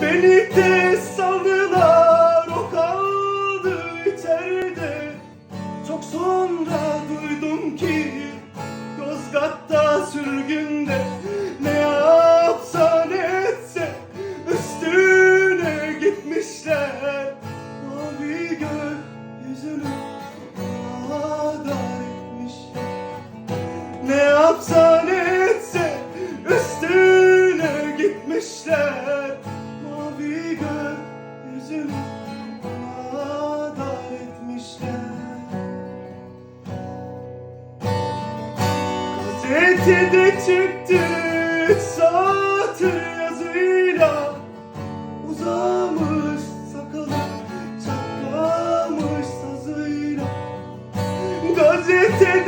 Beni de Gazetede çıktı satır yazıyla Uzamış sakalı çatlamış sazıyla. Gazetede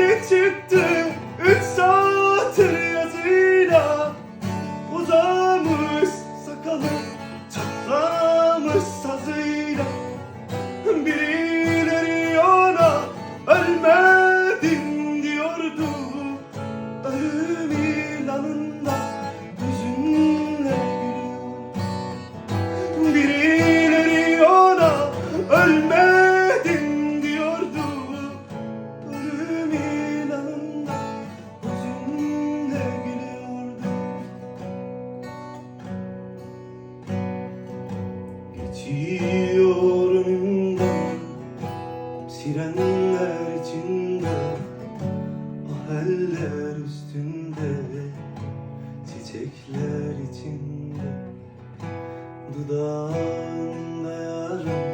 ölmedin diyordu. Ölüm ilanında yüzünle gülüyordu. Geçiyor Sirenler içinde Ah eller üstünde Çiçekler içinde. Dudağında yarım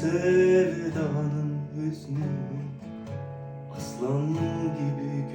sevdanın hüznü Aslan gibi